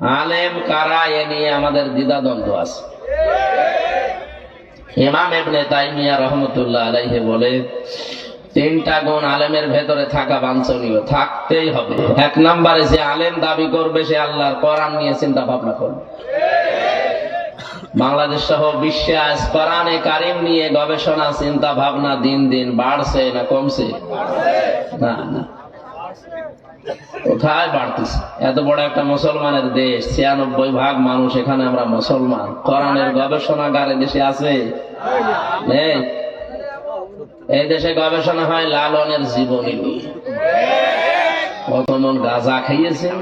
আলেম কারা এ নিয়ে আমাদের দ্বিধাদ্বন্দ্ব আছে। ইমাম এবনে তাইমিয়া রহমতুল্লাহ আলাইহে বলে, তিনটা গুণ আলেমের ভেতরে থাকা বাঞ্ছনীয়, থাকতেই হবে। এক নম্বরে যে আলেম দাবি করবে, সে আল্লাহর কোরআন নিয়ে চিন্তা ভাবনা করবে। বাংলাদেশ সহ বিশ্বে আজ কোরআনে কারিম নিয়ে গবেষণা, চিন্তা ভাবনা দিন দিন বাড়ছে না কমছে? না না। কোথায় বাড়তেছে? এত বড় একটা মুসলমানের দেশ, ছিয়ানব্বই ভাগ মানুষ এখানে আমরা মুসলমান। দেশে আছে? এই দেশে গবেষণা হয় লালনের জীবনী। নিয়ে কত মন গাঁজা খাইয়েছেন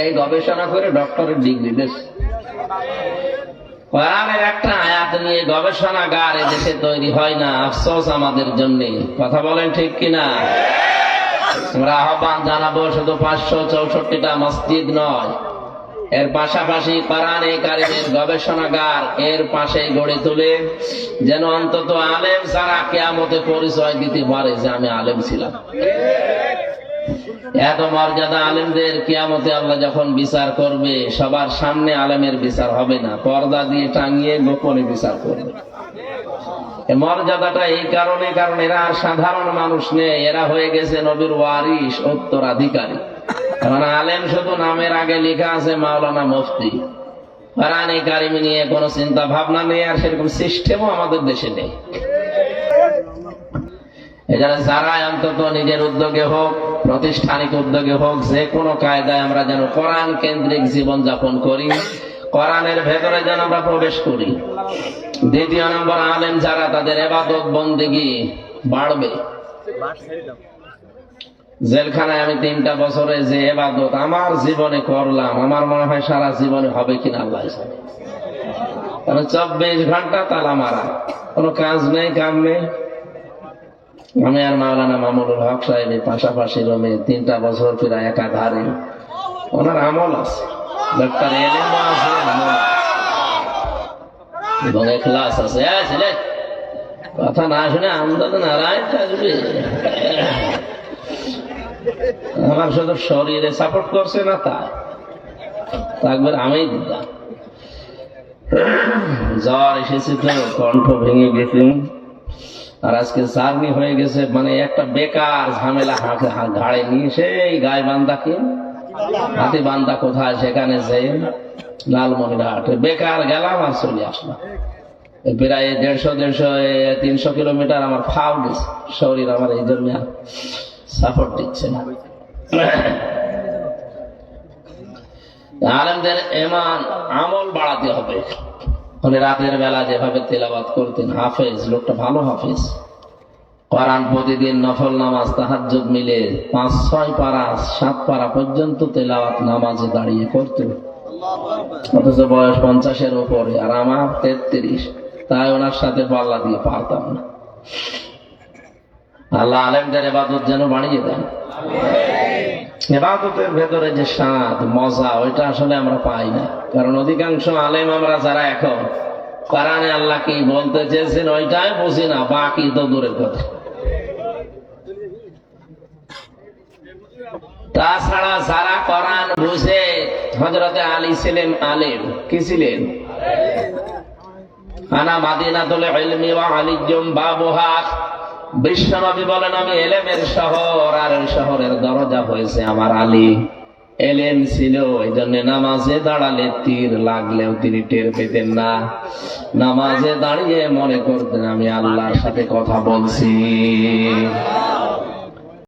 এই গবেষণা করে ডক্টরের ডিগ্রি দেশ কোরআনের একটা আয়াত নিয়ে গবেষণাগার এ দেশে তৈরি হয় না, আফসোস আমাদের জন্য। কথা বলেন ঠিক কিনা? আমরা আহ্বান জানাব, শুধু পাঁচশো চৌষট্টিটা মসজিদ নয়। এর পাশাপাশি গবেষণাগার এর পাশে গড়ে তুলে, যেন অন্তত আলেম ছাড়া কেয়ামতে পরিচয় দিতে পারে যে আমি আলেম ছিলাম। এত মর্যাদা আলেমদের কিয়ামতে আল্লাহ যখন বিচার করবে, সবার সামনে আলেমের বিচার হবে না। পর্দা দিয়ে টাঙিয়ে গোপনে বিচার করবে। মর্যাদাটা এই কারণে, কারণ এরা আর সাধারণ মানুষ নেই। এরা হয়ে গেছে নবীর ওয়ারিস উত্তরাধিকারী। কারণ আলেম শুধু নামের আগে লেখা আছে মাওলানা মুফতি। নিয়ে চিন্তা ভাবনা নেই, আর সেরকম সিস্টেমও আমাদের দেশে নেই। এছাড়া যারা অন্তত নিজের উদ্যোগে হোক, প্রাতিষ্ঠানিক উদ্যোগে হোক, যে কোনো কায়দায় আমরা যেন কোরআন কেন্দ্রিক জীবন যাপন করি, কোরআনের ভেতরে যেন আমরা প্রবেশ করি। দ্বিতীয় নম্বর আলেম যারা, তাদের এবাদত বন্দিগি বাড়বে। জেলখানায় আমি তিনটা বছরে যে এবাদত আমার জীবনে করলাম, আমার মনে হয় সারা জীবনে হবে কিনা আল্লাহ চব্বিশ ঘণ্টা তালা মারা। কোনো কাজ নেই, কাম নেই। আমি আর মাওলানা মামুনুল হক সাহেব এই পাশাপাশি রুমে তিনটা বছর প্রায় একাধারে। ওনার আমল আছে। ডাক্তার এলেমও আছে আমল আছে। এবং ক্লাস আছে। কথা না শুনে নারায়ণ থাকবে আমার শুধু শরীরে সাপোর্ট করছে না তা। আমি দিতাম। জ্বর এসেছে তো, কণ্ঠ ভেঙে গেছে। আর আজকে জার্নি হয়ে গেছে মানে একটা বেকার ঝামেলা হাঁকে ঘাড়ে নিয়ে সেই গায়ে বান্দাকে হাতি বান্দা কোথায়? সেখানে যে লালমনিরহাট বেকার গেলাম আর চলে আসলাম। প্রায় দেড়শো দেড়শো তিনশো কিলোমিটার আমার গেছে। শরীর আমার এই জন্য সাপোর্ট দিচ্ছে না। আলেমদের আমল বাড়াতে হবে। মানে রাতের বেলা যেভাবে তেলাবাত করতেন, হাফেজ, লোকটা ভালো হাফেজ। কোরআন প্রতিদিন নফল নামাজ, তাহাজ্জুদ মিলে পাঁচ, ছয় পারা, সাত পারা পর্যন্ত তেলাওয়াত নামাজে দাঁড়িয়ে করতেন। অথচ বয়স পঞ্চাশের উপরে আর আমার তেত্রিশ। তাই ওনার সাথে পাল্লা দিয়ে পারতাম না। আল্লাহ আলেমদের এবাদত যেন দেন। এবাদতের ভেতরে যে স্বাদ, মজা, ওইটা আসলে আমরা পাই না। কারণ অধিকাংশ আলেম আমরা যারা এখন কারণে আল্লাহ কি বলতে চেয়েছেন ওইটাই বুঝি না, বাকি তো দূরের কথা। তাছাড়া যারা কোরআন বুঝে হজরতে আলী ছিলেন আলেম। কি ছিলেন? আনা মাদিনাতুল ইলমি ওয়া আলিজ্জুম বাবুহা। বিশ্বনবী বলেন, আমি এলেমের শহর, আর ওই শহরের দরজা হয়েছে আমার আলী। এলেম ছিল এই জন্য নামাজে দাঁড়ালে তীর লাগলেও তিনি টের পেতেন না। নামাজে দাঁড়িয়ে মনে করতেন, আমি আল্লাহর সাথে কথা বলছি।